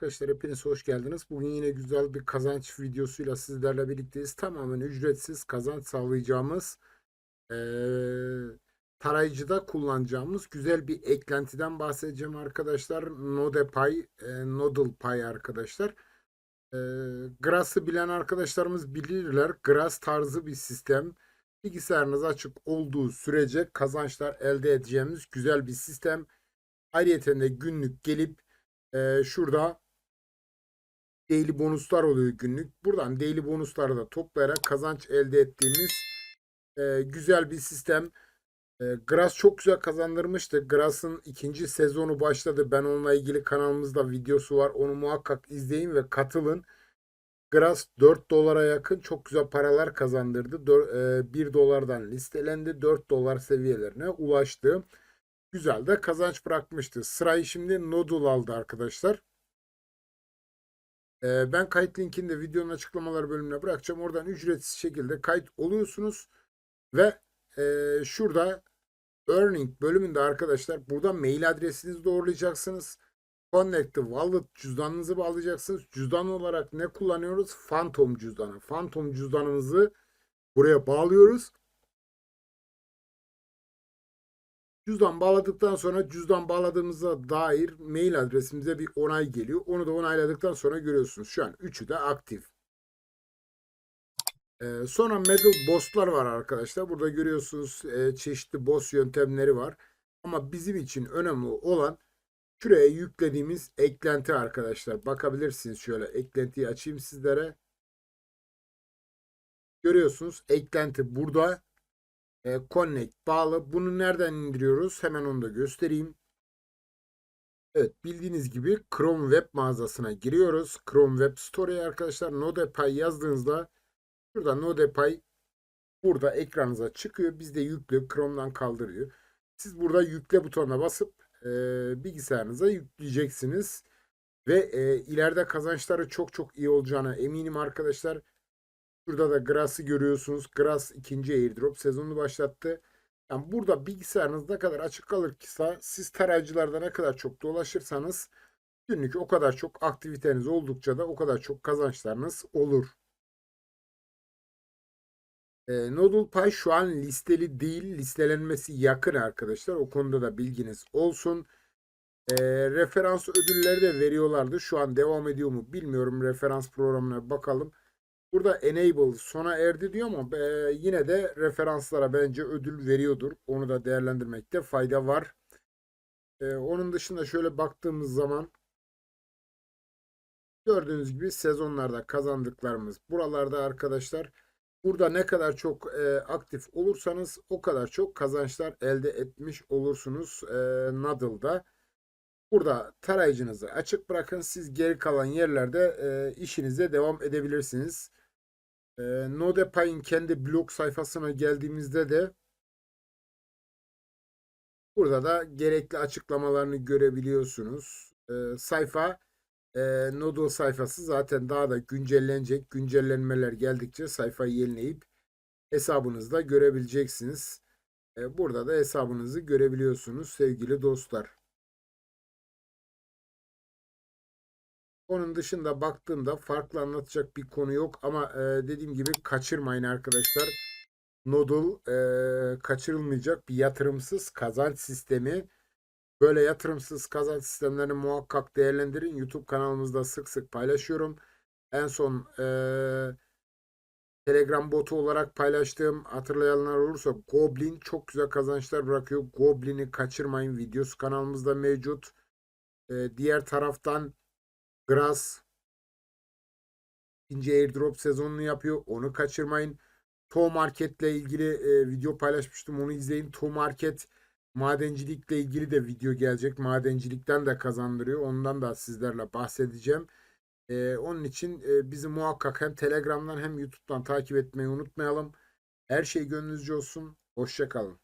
Arkadaşlar hepiniz hoş geldiniz. Bugün yine güzel bir kazanç videosuyla sizlerle birlikteyiz. Tamamen ücretsiz kazanç sağlayacağımız eee tarayıcıda kullanacağımız güzel bir eklentiden bahsedeceğim arkadaşlar. NodePay, eee, NodlePay arkadaşlar. Eee Grass'ı bilen arkadaşlarımız bilirler. Grass tarzı bir sistem. Bilgisayarınız açık olduğu sürece kazançlar elde edeceğimiz güzel bir sistem. Ayrıca de günlük gelip ee, şurada daily bonuslar oluyor günlük. Buradan daily bonusları da toplayarak kazanç elde ettiğimiz e, güzel bir sistem. E, Grass çok güzel kazandırmıştı. Grass'ın ikinci sezonu başladı. Ben onunla ilgili kanalımızda videosu var. Onu muhakkak izleyin ve katılın. Grass 4 dolara yakın çok güzel paralar kazandırdı. Dör- e, 1 dolardan listelendi. 4 dolar seviyelerine ulaştı. Güzel de kazanç bırakmıştı. Sırayı şimdi Nodul aldı arkadaşlar. Ben kayıt linkini de videonun açıklamalar bölümüne bırakacağım. Oradan ücretsiz şekilde kayıt oluyorsunuz. Ve şurada Earning bölümünde arkadaşlar burada mail adresinizi doğrulayacaksınız. Connect to Wallet cüzdanınızı bağlayacaksınız. Cüzdan olarak ne kullanıyoruz? Phantom cüzdanı. Phantom cüzdanımızı buraya bağlıyoruz. Cüzdan bağladıktan sonra cüzdan bağladığımıza dair mail adresimize bir onay geliyor. Onu da onayladıktan sonra görüyorsunuz. Şu an üçü de aktif. Ee, sonra medal boss'lar var arkadaşlar. Burada görüyorsunuz e, çeşitli boss yöntemleri var. Ama bizim için önemli olan şuraya yüklediğimiz eklenti arkadaşlar. Bakabilirsiniz şöyle eklentiyi açayım sizlere. Görüyorsunuz eklenti burada e, Connect bağlı. Bunu nereden indiriyoruz? Hemen onu da göstereyim. Evet bildiğiniz gibi Chrome Web mağazasına giriyoruz. Chrome Web Store'ya arkadaşlar NodePay yazdığınızda şurada NodePay burada ekranınıza çıkıyor. Bizde yüklü Chrome'dan kaldırıyor. Siz burada yükle butonuna basıp e, bilgisayarınıza yükleyeceksiniz. Ve e, ileride kazançları çok çok iyi olacağına eminim arkadaşlar. Şurada da Grass'ı görüyorsunuz. Grass ikinci airdrop sezonunu başlattı. Yani burada bilgisayarınız ne kadar açık kalırsa siz tarayıcılarda ne kadar çok dolaşırsanız günlük o kadar çok aktiviteniz oldukça da o kadar çok kazançlarınız olur. E, NodlePay şu an listeli değil. Listelenmesi yakın arkadaşlar. O konuda da bilginiz olsun. E, referans ödülleri de veriyorlardı. Şu an devam ediyor mu bilmiyorum. Referans programına bakalım. Burada enable sona erdi diyor ama e, yine de referanslara bence ödül veriyordur. Onu da değerlendirmekte fayda var. E, onun dışında şöyle baktığımız zaman gördüğünüz gibi sezonlarda kazandıklarımız buralarda arkadaşlar. Burada ne kadar çok e, aktif olursanız o kadar çok kazançlar elde etmiş olursunuz e, Nadal'da. Burada tarayıcınızı açık bırakın. Siz geri kalan yerlerde e, işinize devam edebilirsiniz. E, NodePay'in kendi blog sayfasına geldiğimizde de burada da gerekli açıklamalarını görebiliyorsunuz. E, sayfa e, Nodal sayfası zaten daha da güncellenecek. Güncellenmeler geldikçe sayfayı yenileyip hesabınızda görebileceksiniz. E, burada da hesabınızı görebiliyorsunuz sevgili dostlar. Onun dışında baktığımda farklı anlatacak bir konu yok ama e, dediğim gibi kaçırmayın arkadaşlar. Nodal e, kaçırılmayacak bir yatırımsız kazanç sistemi. Böyle yatırımsız kazanç sistemlerini muhakkak değerlendirin. YouTube kanalımızda sık sık paylaşıyorum. En son e, Telegram botu olarak paylaştığım hatırlayanlar olursa Goblin çok güzel kazançlar bırakıyor. Goblin'i kaçırmayın. Videosu kanalımızda mevcut. E, diğer taraftan Grass ikinci airdrop sezonunu yapıyor. Onu kaçırmayın. To Market ile ilgili e, video paylaşmıştım. Onu izleyin. To Market madencilikle ilgili de video gelecek. Madencilikten de kazandırıyor. Ondan da sizlerle bahsedeceğim. E, onun için e, bizi muhakkak hem Telegram'dan hem YouTube'dan takip etmeyi unutmayalım. Her şey gönlünüzce olsun. Hoşçakalın.